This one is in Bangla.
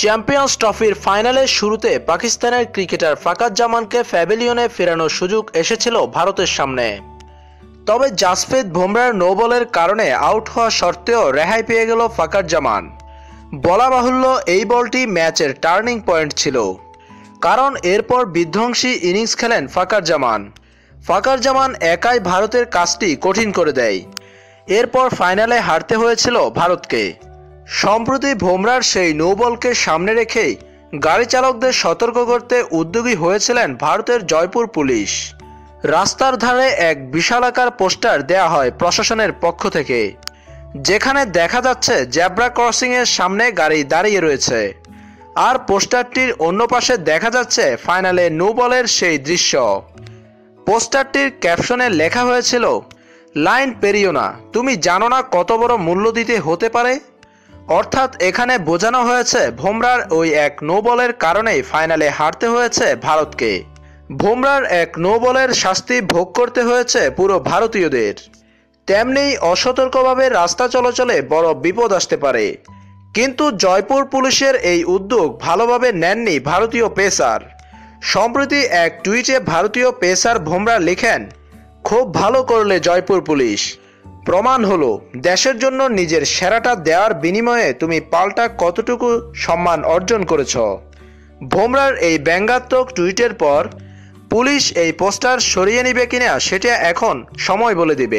চ্যাম্পিয়ন্স ট্রফির ফাইনালের শুরুতে পাকিস্তানের ক্রিকেটার ফাকাত জামানকে প্যাভিলিয়নে ফেরানোর সুযোগ এসেছিল ভারতের সামনে। তবে জাসপ্রীত বুমরার নো বলের কারণে আউট হওয়া সত্ত্বেও রেহাই পেয়ে গেল ফাকার জামান বলা বাহুল্য এই বলটি ম্যাচের টার্নিং পয়েন্ট ছিল। কারণ এরপর বিধ্বংসী ইনিংস খেলেন ফাকার জামান ফাকার জামান একাই ভারতের কাজটি কঠিন করে দেয়। এরপর ফাইনালে হারতে হয়েছিল ভারতকে। সম্প্রতি ভোমরার সেই নো বলকে সামনে রেখেই গাড়ি চালকদের সতর্ক করতে উদ্যোগী হয়েছিলেন ভারতের জয়পুর পুলিশ। রাস্তার ধারে এক বিশালাকার পোস্টার দেয়া হয় প্রশাসনের পক্ষ থেকে। যেখানে দেখা যাচ্ছে জেব্রা ক্রসিংয়ের সামনে গাড়ি দাঁড়িয়ে রয়েছে। আর পোস্টারটির অন্য পাশে দেখা যাচ্ছে ফাইনালে নো বলের সেই দৃশ্য। পোস্টারটির ক্যাপশনে লেখা হয়েছিল, লাইন পেরিও না। তুমি জানো না কত বড় মূল্য দিতে হতে পারে? অর্থাৎ এখানে বোঝানো হয়েছে ভোমরার ওই এক নো বলের কারণেই ফাইনালে হারতে হয়েছে ভারতকে। ভোমরার এক নো বলের শাস্তি ভোগ করতে হয়েছে পুরো ভারতীয়দের। তেমনি অসতর্কভাবে রাস্তা চলাচলে বড় বিপদ আসতে পারে। কিন্তু জয়পুর পুলিশের এই উদ্যোগ ভালোভাবে নেননি ভারতীয় পেসার। সম্প্রতি এক টুইটে ভারতীয় পেসার ভোমরা লিখেন, খুব ভালো করলে জয়পুর পুলিশ। প্রমাণ হলো, দেশের জন্য নিজের সেরাটা দেওয়ার বিনিময়ে তুমি পাল্টা কতটুকু সম্মান অর্জন করেছ। ভোমরার এই ব্যঙ্গাত্মক টুইটের পর, পুলিশ এই পোস্টার সরিয়ে নিবে কিনা সেটা এখন সময় বলে দিবে।